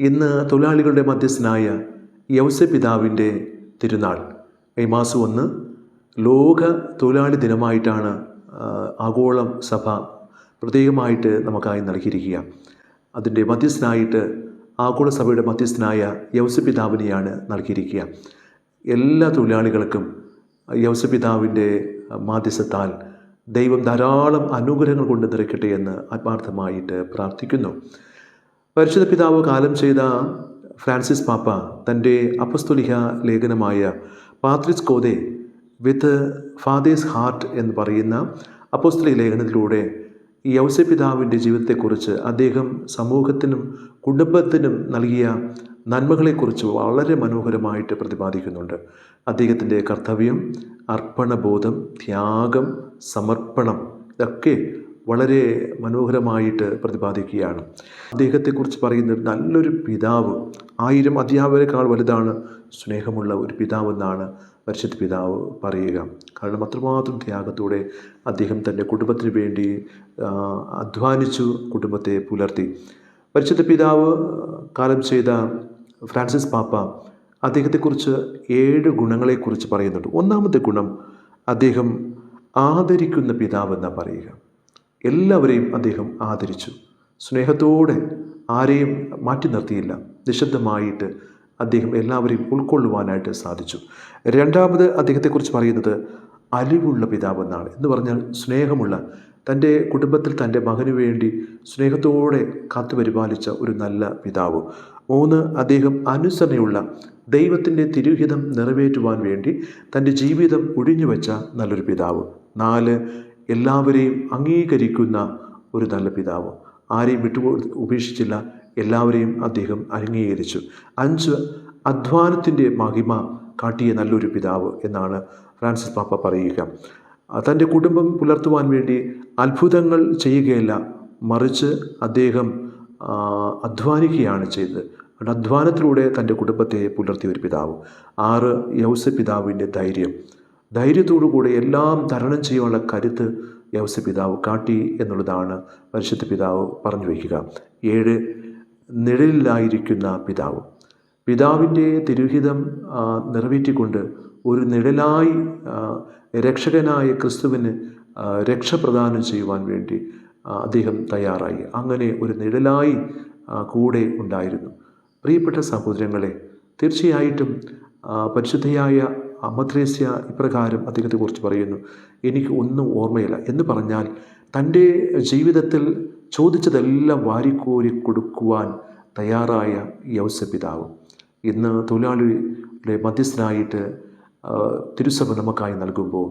ഇന്ന് തൊഴിലാളികളുടെ മധ്യസ്ഥനായ യൗസ പിതാവിന്റെ തിരുനാൾ. ഈ മാസം ഒന്ന് ലോക തൊഴിലാളി ദിനമായിട്ടാണ് ആഗോളം സഭ പ്രത്യേകമായിട്ട് നമുക്കായി നൽകിയിരിക്കുക. അതിന്റെ മധ്യസ്ഥനായിട്ട് ആഗോള സഭയുടെ മധ്യസ്ഥനായ യൗസ പിതാവിനെയാണ് നൽകിയിരിക്കുക. എല്ലാ തൊഴിലാളികൾക്കും യൗസ പിതാവിന്റെ മാധ്യസ്ഥത്താൽ ദൈവം ധാരാളം അനുഗ്രഹങ്ങൾ കൊണ്ട് നിറയ്ക്കട്ടെ എന്ന് ആത്മാർത്ഥമായിട്ട് പ്രാർത്ഥിക്കുന്നു. പരിശുദ്ധ പിതാവ് കാലം ചെയ്ത ഫ്രാൻസിസ് പാപ്പ തന്റെ അപസ്തുലിക ലേഖനമായ പാത്രിസ് കോതെ വിത്ത് ഫാദേഴ്സ് ഹാർട്ട് എന്ന് പറയുന്ന അപ്പസ്തുലിക ലേഖനത്തിലൂടെ ഈ പിതാവിന്റെ ജീവിതത്തെക്കുറിച്ച് അദ്ദേഹം സമൂഹത്തിനും കുടുംബത്തിനും നൽകിയ നന്മകളെക്കുറിച്ച് വളരെ മനോഹരമായിട്ട് പ്രതിപാദിക്കുന്നുണ്ട്. അദ്ദേഹത്തിന്റെ കർത്തവ്യം അർപ്പണബോധം ത്യാഗം സമർപ്പണം ഇതൊക്കെ വളരെ മനോഹരമായിട്ട് പ്രതിപാദിക്കുകയാണ്. അദ്ദേഹത്തെക്കുറിച്ച് പറയുന്നത് നല്ലൊരു പിതാവ് ആയിരം അധ്യാപകരെക്കാൾ വലുതാണ് സ്നേഹമുള്ള ഒരു പിതാവ് എന്നാണ് പരിശുദ്ധ പിതാവ് പറയുക. കാരണം അത്രമാത്രം ത്യാഗത്തോടെ അദ്ദേഹം തന്റെ കുടുംബത്തിന് വേണ്ടി അധ്വാനിച്ചു കുടുംബത്തെ പുലർത്തി. പരിശുദ്ധ പിതാവ് കാലം ചെയ്ത ഫ്രാൻസിസ് പാപ്പ അദ്ദേഹത്തെക്കുറിച്ച് ഏഴ് ഗുണങ്ങളെക്കുറിച്ച് പറയുന്നുണ്ട്. ഒന്നാമത്തെ ഗുണം അദ്ദേഹം ആദരിക്കുന്ന പിതാവെന്നാണ് പറയുക. എല്ലാവരെയും അദ്ദേഹം ആദരിച്ചു. സ്നേഹത്തോടെ ആരെയും മാറ്റി നിർത്തിയില്ല. നിശബ്ദമായിട്ട് അദ്ദേഹം എല്ലാവരെയും ഉൾക്കൊള്ളുവാനായിട്ട് സാധിച്ചു. രണ്ടാമത് അദ്ദേഹത്തെക്കുറിച്ച് പറയുന്നത് അലിവുള്ള പിതാവ് എന്നാണ് എന്ന് പറഞ്ഞാൽ സ്നേഹമുള്ള തന്റെ കുടുംബത്തിൽ തന്റെ മകന് വേണ്ടി സ്നേഹത്തോടെ കാത്തു പരിപാലിച്ച ഒരു നല്ല പിതാവ്. മൂന്ന് അദ്ദേഹം അനുസരണയുള്ള ദൈവത്തിന്റെ തിരുഹിതം നിറവേറ്റുവാൻ വേണ്ടി തന്റെ ജീവിതം ഒഴിഞ്ഞു വെച്ച നല്ലൊരു പിതാവ്. നാല് എല്ലാവരെയും അംഗീകരിക്കുന്ന ഒരു നല്ല പിതാവ്. ആരെയും വിട്ടു ഉപേക്ഷിച്ചില്ല. എല്ലാവരെയും അദ്ദേഹം അംഗീകരിച്ചു. അഞ്ച് അധ്വാനത്തിന്റെ മഹിമ കാട്ടിയ നല്ലൊരു പിതാവ് എന്നാണ് ഫ്രാൻസിസ് പാപ്പ പറയുക. തന്റെ കുടുംബം പുലർത്തുവാൻ വേണ്ടി അത്ഭുതങ്ങൾ ചെയ്യുകയല്ല മറിച്ച് അദ്ദേഹം അധ്വാനിക്കുകയാണ് ചെയ്തത്. അധ്വാനത്തിലൂടെ തന്റെ കുടുംബത്തെ പുലർത്തിയ ഒരു പിതാവ്. ആറ് യൗസ പിതാവിന്റെ ധൈര്യം. ധൈര്യത്തോടു കൂടി എല്ലാം തരണം ചെയ്യാനുള്ള കരുത്ത് യൗസ പിതാവ് കാട്ടി എന്നുള്ളതാണ് പരിശുദ്ധ പിതാവ് പറഞ്ഞു വയ്ക്കുക. ഏഴ് നിഴലിലായിരിക്കുന്ന പിതാവ്. പിതാവിന്റെ തിരുഹിതം നിറവേറ്റിക്കൊണ്ട് ഒരു നിഴലായി രക്ഷകനായ ക്രിസ്തുവിന് രക്ഷ പ്രദാനം ചെയ്യുവാൻ വേണ്ടി അദ്ദേഹം തയ്യാറായി. അങ്ങനെ ഒരു നിഴലായി കൂടെ ഉണ്ടായിരുന്നു. പ്രിയപ്പെട്ട സഹോദരങ്ങളെ തീർച്ചയായിട്ടും പരിശുദ്ധയായ അമദ്രേസ്യ ഇപ്രകാരം അദ്ദേഹത്തെക്കുറിച്ച് പറയുന്നു. എനിക്ക് ഒന്നും ഓർമ്മയില്ല. എന്ന് പറഞ്ഞാൽ തന്റെ ജീവിതത്തിൽ ചോദിച്ചതെല്ലാം വാരിക്കോരി കൊടുക്കുവാൻ തയ്യാറായ യൗസ പിതാവ്. ഇന്ന് തൊഴിലാളിയുടെ മധ്യസ്ഥനായിട്ട് തിരുസഭ നമുക്കായി നൽകുമ്പോൾ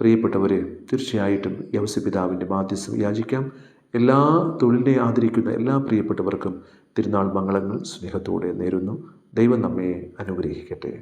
പ്രിയപ്പെട്ടവരെ തീർച്ചയായിട്ടും യൗസ പിതാവിന്റെ മാധ്യസ്ഥം യാചിക്കാം. എല്ലാ തൊഴിലിനെ ആദരിക്കുന്ന എല്ലാ പ്രിയപ്പെട്ടവർക്കും തിരുനാൾ മംഗളങ്ങൾ സ്നേഹത്തോടെ നേരുന്നു. ദൈവം നമ്മെ അനുഗ്രഹിക്കട്ടെ.